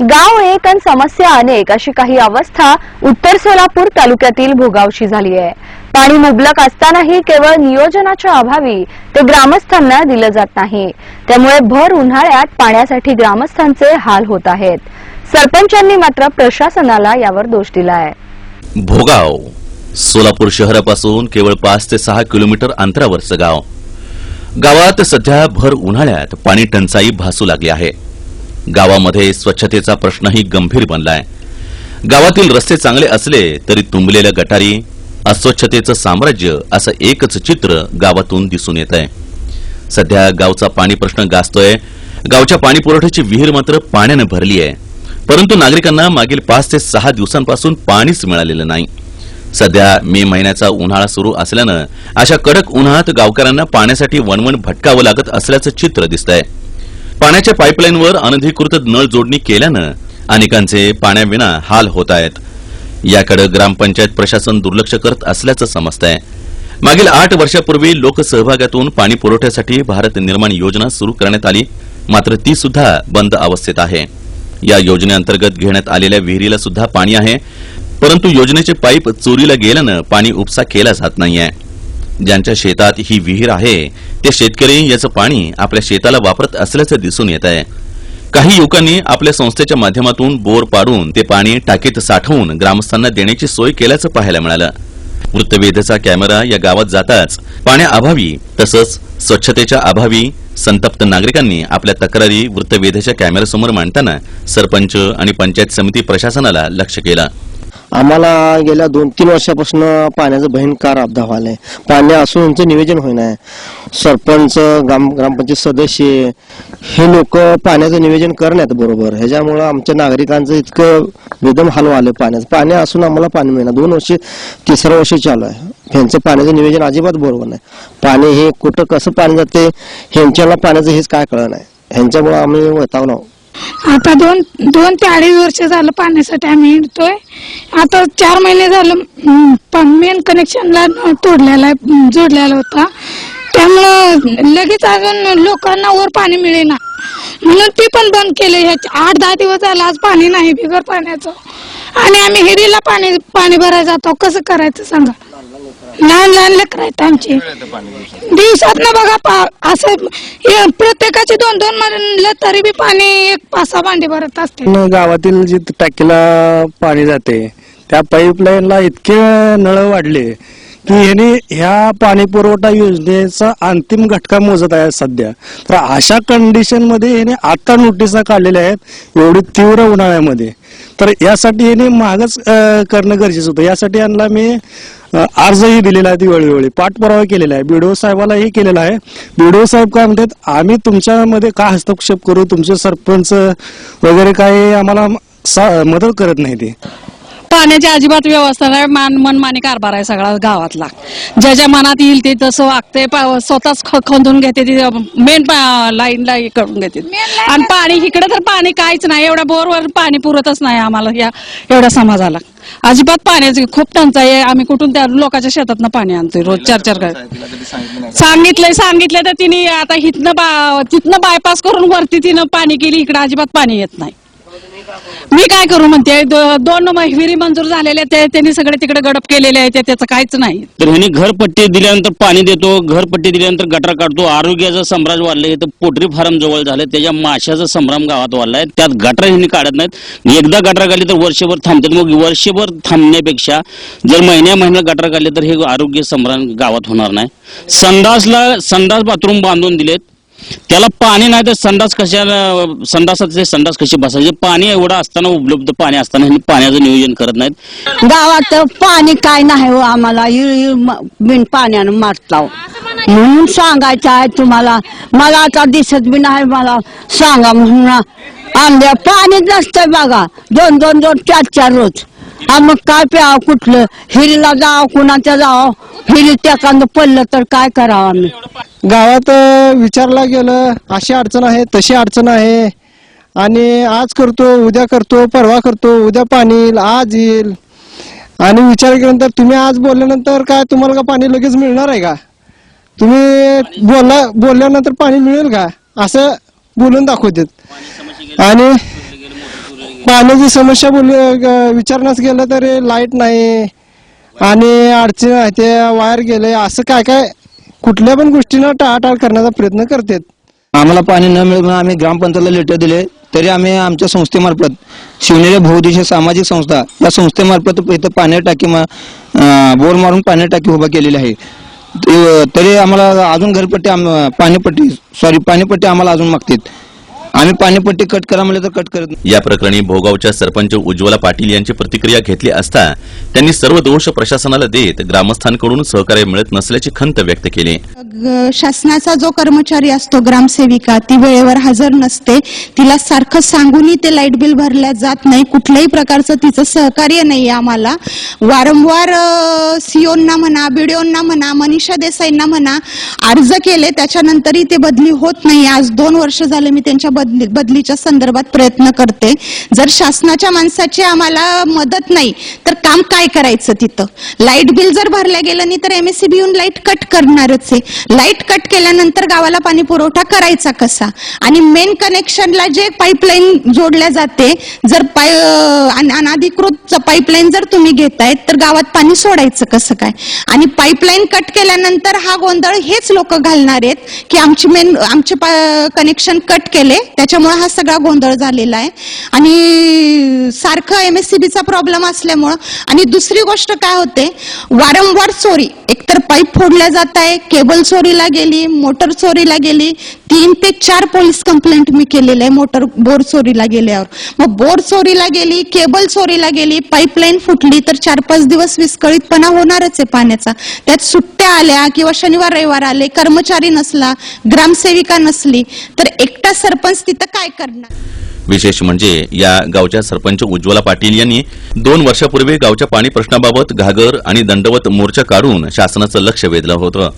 गाव एक आणि समस्या अनेक अशी काही अवस्था उत्तर सोलापूर तालुक्यातील भोगावशी झाली आहे. पाणी मुबलक असतानाही केवळ नियोजनाच्या अभावी ते ग्रामस्थांना दिलं जात नाही. त्यामुळे भर उन्हाळ्यात पाण्यासाठी ग्रामस्थांचे हाल होत आहेत. सरपंचांनी मात्र प्रशासनाला यावर दोष दिला आहे भोगाव सोलापूर शहरापासून केवळ पाच ते सहा किलोमीटर अंतरावरचं गाव. गावात सध्या भर उन्हाळ्यात पाणी टंचाई भासू लागली आहे. गावामध्ये स्वच्छतेचा प्रश्नही गंभीर बनलाय. गावातील रस्ते चांगले असले तरी तुंबलेल्या गटारी अस्वच्छतेचं साम्राज्य असं एकच चित्र गावातून दिसून येत आहे सध्या गावचा पाणी प्रश्न गाजतोय. गावच्या पाणी पुरवठ्याची विहीर मात्र पाण्यानं भरली आहे. परंतु नागरिकांना मागील पाच ते सहा दिवसांपासून पाणीच मिळालेलं नाही. सध्या मे महिन्याचा उन्हाळा सुरू असल्यानं अशा कडक उन्हात गावकऱ्यांना पाण्यासाठी वणवण भटकावं लागत असल्याचं चित्र दिसतंय. पाण्याच्या पाईपलाईनवर अनधिकृत नळ जोडणी केल्यानं अनेकांचे पाण्याविना हाल होत आहेत. याकडे ग्रामपंचायत प्रशासन दुर्लक्ष करत असल्याचं समजतंय. मागील आठ वर्षापूर्वी लोकसहभागातून पाणी पुरवठ्यासाठी भारत निर्माण योजना सुरू करण्यात आली. मात्र ती सुद्धा बंद अवस्थेत आहे. या योजनेअंतर्गत घेण्यात आलेल्या विहिरीला सुद्धा पाणी आहे. परंतु योजनेचे पाईप चोरीला गेल्यानं पाणी उपसा केला जात नाहीये. ज्यांच्या शेतात ही विहीर आहे ते शेतकरी याचं पाणी आपल्या शेताला वापरत असल्याचं दिसून येत आहे. काही युवकांनी आपल्या संस्थेच्या माध्यमातून बोर पाडून ते पाणी टाकीत साठवून ग्रामस्थांना देण्याची सोय केल्याचं पाहायला मिळालं. वृत्तवेधचा कॅमेरा या गावात जाताच पाण्याअभावी तसंच स्वच्छतेच्या अभावी संतप्त नागरिकांनी आपल्या तक्रारी वृत्तवेधच्या कॅमेऱ्यासमोर मांडताना सरपंच आणि पंचायत समिती प्रशासनाला लक्ष केलं. आम्हाला गेल्या दोन तीन वर्षापासून पाण्याचं भयंकर व्हायला आहे पाणी असून यांचं नियोजन होईना सरपंच ग्राम ग्रामपंचायत सदस्य हे लोक पाण्याचं नियोजन करण्यात बरोबर. ह्याच्यामुळं आमच्या नागरिकांचं इतकं वेदम हाल आलं पाण्याचं. पाणी असून आम्हाला पाणी मिळणार दोन वर्ष तिसरं वर्ष चालू आहे. ह्यांचं पाण्याचं नियोजन अजिबात बरोबर नाही. पाणी हे कुठं कसं पाणी जाते ह्यांच्याला पाण्याचं हेच काय कळलं नाही. ह्यांच्यामुळं आम्ही वैतावलो आता दोन दोन ते अडीच वर्ष झालं पाण्यासाठी आम्ही हिंडतोय. आता चार महिने झालं मेन कनेक्शनला तोडलेला आहे, जोडलेला होता. त्यामुळं लगेच अजून लोकांना वर पाणी मिळेना. म्हणून ते पण बंद केले. ह्याच्या आठ दहा दिवस झाला आज पाणी नाही बिगर पाण्याचं. आणि आम्ही हिरीला पाणी पाणी भरायला जातो. कसं करायचं सांगा? लहान लहान लेकर आहेत आमचे. दिवसात ना बघा पा- असं हे प्रत्येकाचे दोन दोन म्हणलं तरी बी पाणी एक पाच सहा भांडी भरत असते. न गावातील जी टाकीला पाणी जाते त्या पाईपलाईनला इतके नळ वाढले की ह्याने ह्या पाणी पुरवठा योजनेचा अंतिम घटका मोजत आहे सध्या. तर अशा कंडिशनमध्ये ह्याने आता नोटिसा काढलेल्या आहेत एवढी तीव्र उन्हाळ्यामध्ये. तर यासाठी याने मागच करणं गरजेचं होतं. यासाठी यांना मी अर्जही दिलेला आहे वेळोवेळी पाठपुरावा केलेला आहे. बीडीओ साहेबालाही केलेला आहे. बीडीओ साहेब काय म्हणतात आम्ही तुमच्यामध्ये का हस्तक्षेप करू? तुमचे सरपंच वगैरे काय आम्हाला सा- मदत करत नाही ते. पाण्याची अजिबात व्यवस्था नाही. मान मनमानी कारभार आहे सगळा गावातला. ज्याच्या मनात येईल ते तसं वागते पा- स्वतःच ख- खंदून घेते ती मेन लाईनला हे करून घेते. आणि पाणी इकडे तर पाणी काहीच नाही. एवढ्या बोरवर पाणी पुरतच नाही आम्हाला या एवढ्या समाजाला. अजिबात पाण्याची खूप टंचाई आहे. आम्ही कुठून त्या लोकांच्या शेतातनं पाणी आणतोय? रोज चार चार गाय. सांगितलंय सांगितलं तर तिने आता हिथनं बा तिथनं बायपास करून वरती तिनं पाणी केली. इकडे अजिबात पाणी येत नाही. मी काय करू म्हणते दोन विहिरी मंजूर झालेल्या त्यांनी सगळे तिकडे गडप केलेले आहे त्याचं काहीच नाही. तर ह्यांनी घरपट्टी दिल्यानंतर पाणी देतो घरपट्टी दिल्यानंतर गटर काढतो आरोग्याचं संभ्राम वाढलाय इथं पोल्ट्री फार्म जवळ झालं त्याच्या माशाचा संभ्रम गावात वाढलाय त्यात गटर ह्यांनी काढत नाहीत. एकदा गटर काढली तर वर्षभर थांबतात. मग वर्षभर थांबण्यापेक्षा जर महिन्या महिन्याला गटर काढले तर हे आरोग्य संभ्रम गावात होणार नाही. संडासला संडास बाथरूम बांधून दिलेत. त्याला पाणी नाही तर संडास कशाला संडासात संडास कशी बसायचे? पाणी एवढं असताना उपलब्ध पाणी असताना ह्यांनी पाण्याचं नियोजन करत नाहीत. गावात पाणी काय नाही हो आम्हाला. इळ बिन पाण्यानं मारताव. म्हणून सांगायचं आहे तुम्हाला. मला आता दिसत बी नाही मला सांगा म्हणून. आंब्या पाणीच नसतंय बघा. दोन दोन दोन चार चार रोज. हा मग काय प्यावं कुठलं? हिरीला जावं कुणाच्या जावं? त्या एखादं पडलं तर काय करावं आम्ही? गावात विचारला गेलं अशी अडचण आहे तशी अडचण आहे. आणि आज करतो उद्या करतो परवा करतो उद्या पाणी येईल आज येईल. आणि विचार केल्यानंतर तुम्ही आज बोलल्यानंतर काय तुम्हाला का पाणी लगेच मिळणार आहे का? तुम्ही बोलला बोलल्यानंतर पाणी मिळेल का? असं बोलून दाखवतात. आणि पाण्याची समस्या बोल विचारण्यास गेलं तरी लाइट नाही. आणि अडचण आहे ते वायर गेले. असं काय काय कुठल्या पण गोष्टीनं टाळाटाळ करण्याचा प्रयत्न करतात. आम्हाला पाणी न मिळून आम्ही ग्रामपंचायतला लेटर दिले. तरी आम्ही आमच्या संस्थेमार्फत शिवनेरी बहुउद्देशीय सामाजिक संस्था या संस्थेमार्फत इथं पाणी टाकी मा- बोर मारून पाणी टाकी उभा केलेली आहे. ते- तरी आम्हाला अजून घरपट्टी आम- पाणीपट्टी सॉरी पाणीपट्टी आम्हाला अजून मागतात. आम्ही पाणीपट्टी कट करा म्हणलं तर कट करत नाही. या प्रकरणी भोगावच्या सरपंच उज्ज्वला पाटील यांची प्रतिक्रिया घेतली असता त्यांनी सर्व दोष प्रशासनाला देत ग्रामस्थांकडून सहकार्य मिळत नसल्याची खंत व्यक्त केली. ग- शासनाचा जो कर्मचारी असतो ग्रामसेविका ती वेळेवर हजर नसते. तिला सारखं सांगूनही ते लाइट बिल भरल्या जात नाही. कुठल्याही प्रकारचं तिचं सहकार्य नाही आम्हाला. वारंवार सीओना म्हणा बीडीओना म्हणा मनीषा देसाईंना म्हणा अर्ज केले त्याच्यानंतरही ते बदली होत नाही. आज दोन वर्ष झाले मी त्यांच्या बदली बदलीच्या संदर्भात प्रयत्न करते. जर शासनाच्या माणसाची आम्हाला मदत नाही तर काम काय करायचं तिथं? लाइट बिल जर भरल्या गेलं नाही तर बी येऊन लाइट कट करणारच आहे. लाइट कट केल्यानंतर गावाला पाणी पुरवठा करायचा कसा? आणि मेन कनेक्शनला जे पाईपलाईन जोडल्या जाते जर पाय अनाधिकृत पाईपलाईन जर तुम्ही घेतायत तर गावात पाणी सोडायचं कसं काय? आणि पाईपलाईन कट केल्यानंतर हा गोंधळ हेच लोक घालणार आहेत की आमची मेन आमचे कनेक्शन कट केले त्याच्यामुळे हा सगळा गोंधळ झालेला आहे. आणि सारखं एम एस सी बीचा प्रॉब्लेम असल्यामुळं आणि दुसरी गोष्ट काय होते वारंवार चोरी. एकतर पाईप फोडल्या जात आहे केबल चोरीला गेली मोटर चोरीला गेली तीन ते चार पोलीस कंप्लेंट मी केलेलं आहे मोटर बोर चोरीला गेल्यावर. मग बोर चोरीला गेली केबल चोरीला गेली पाईपलाईन फुटली तर चार पाच दिवस विस्कळीतपणा होणारच आहे पाण्याचा. त्यात सुट्ट्या आल्या किंवा शनिवार रविवार आले कर्मचारी नसला ग्रामसेविका नसली तर एकटा सरपंच तिथं काय करणार? विशेष म्हणजे या गावच्या सरपंच उज्ज्वला पाटील यांनी दोन वर्षापूर्वी गावच्या पाणी प्रश्नाबाबत घागर आणि दंडवत मोर्चा काढून शासनाचं लक्ष वेधलं होतं.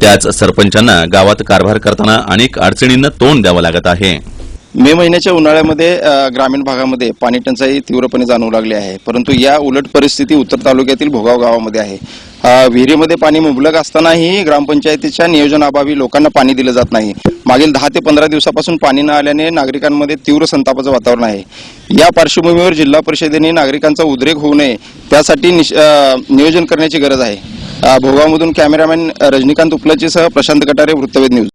त्याच सरपंचांना गावात कारभार करताना अनेक अडचणींना तोंड द्यावं लागत आहे. मे महिन्याच्या उन्हाळ्यामध्ये ग्रामीण भागामध्ये पाणी टंचाई तीव्रपणे जाणवू लागली आहे. परंतु या उलट परिस्थिती उत्तर तालुक्यातील भोगाव गावामध्ये आहे. विहिरीमध्ये पाणी मुबलक असतानाही ग्रामपंचायतीच्या नियोजनाअभावी लोकांना पाणी दिलं जात नाही. मागील दहा ते पंधरा दिवसापासून पाणी न आल्याने नागरिकांमध्ये तीव्र संतापाचं वातावरण आहे. या पार्श्वभूमीवर जिल्हा परिषदेने नागरिकांचा उद्रेक होऊ नये त्यासाठी नियोजन करण्याची गरज आहे. भोगावमधून कॅमेरामॅन रजनीकांत उपलाचीसह प्रशांत कटारे वृत्तवेद न्यूज.